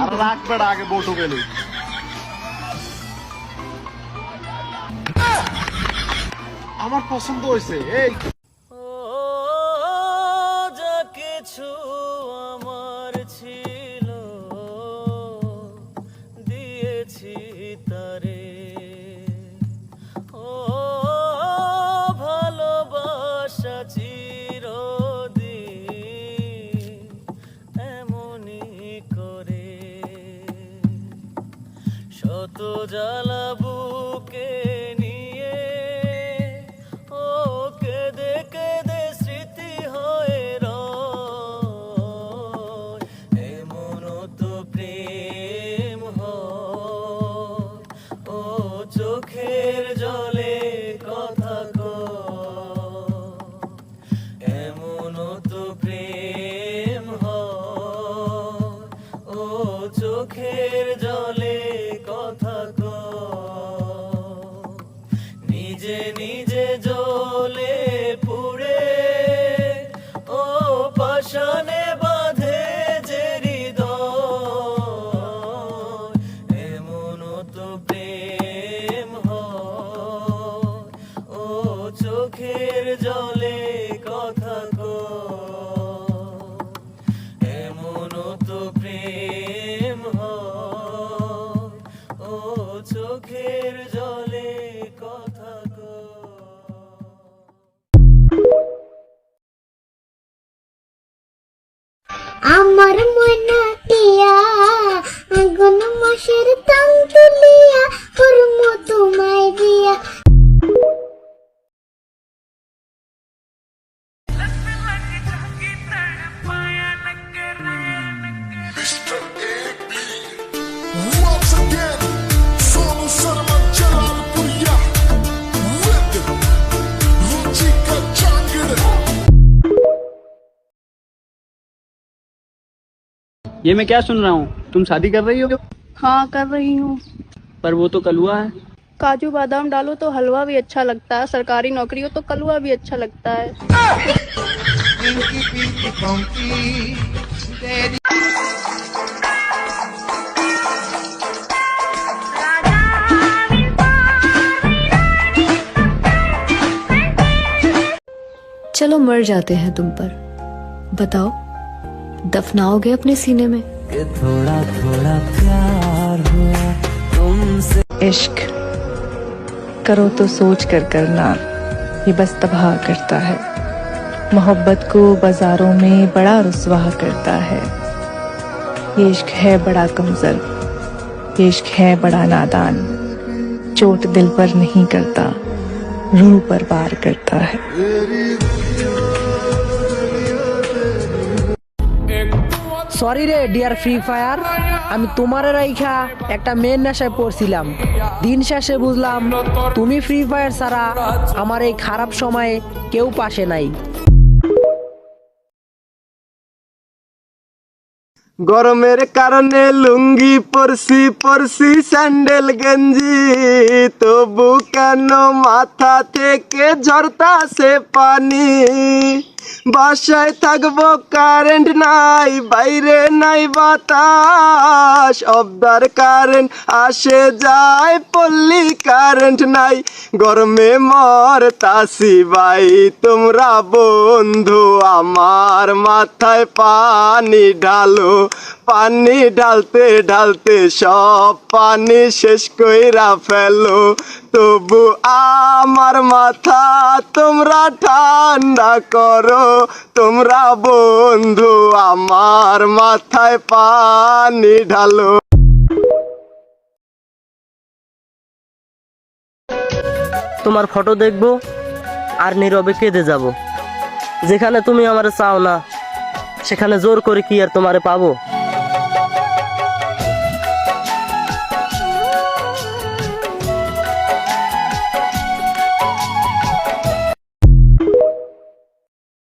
আর আগে বটু গেলি আমার পছন্দ হয়েছে এই। কিছু আমার ছিল দিয়েছি তারে। শত জ্বালা বুকে নিয়ে স্মৃতি এমন তো প্রেম ও চোখের জলে কথা এমন তো প্রেম ও চোখের জলে প্রেম ও চোখের জলে কথা কয়। এমন তো প্রেম হয়। ও চোখের জলে কথা কয়। আমার মনাটিয়া ये मैं क्या सुन रहा हूँ? तुम शादी कर रही हो? हाँ कर रही हूँ। पर वो तो कलुआ है। काजू बादाम डालो तो हलवा भी अच्छा लगता है सरकारी नौकरी हो तो कलुआ भी अच्छा लगता है। चलो मर जाते हैं तुम पर। बताओ दफनाओगे अपने सीने में? थोड़ा थोड़ा प्यार हुआ तुमसे। इश्क करो तो सोच कर करना ये बस तबाह करता है। मोहब्बत को बाजारों में बड़ा रुसवा करता है। ये इश्क है बड़ा कमजर ये इश्क है बड़ा नादान। चोट दिल पर नहीं करता रूह पर वार करता है। সরি রে ডিয়ার ফ্রি ফায়ার আমি তোমার রাইখা একটা মেয়ের নেশায় পড়ছিলাম। দিন শেষে বুঝলাম, তুমি ফ্রি ফায়ার ছাড়া আমার এই খারাপ সময়ে কেউ পাশে নাই। গরমের কারণে লুঙ্গি পরছি পরছি স্যান্ডেল, গেঞ্জি। তবু কেন মাথা থেকে ঝরতা ঝরতাছে পানি? বাসায় থাকব কারেন্ট নাই, বাইরে নাই বাতাস। অবদার কারেন্ট আসে যায়, পল্লি কারেন্ট নাই। গরমে মর তাসি ভাই, তোমরা বন্ধু, আমার মাথায় পানি ঢালো। পানি ঢালতে ঢালতে সব পানি শেষ কইরা ফেলো। তবু আমার মাথা তোমরা ঠান্ডা করো। তোমরা বন্ধু, আমার মাথায় পানি ঢালো। তোমার ফটো দেখব আর নীরবে কেঁদে যাব। যেখানে তুমি আমার চাও না, সেখানে জোর করে কি আর তোমারে পাবো?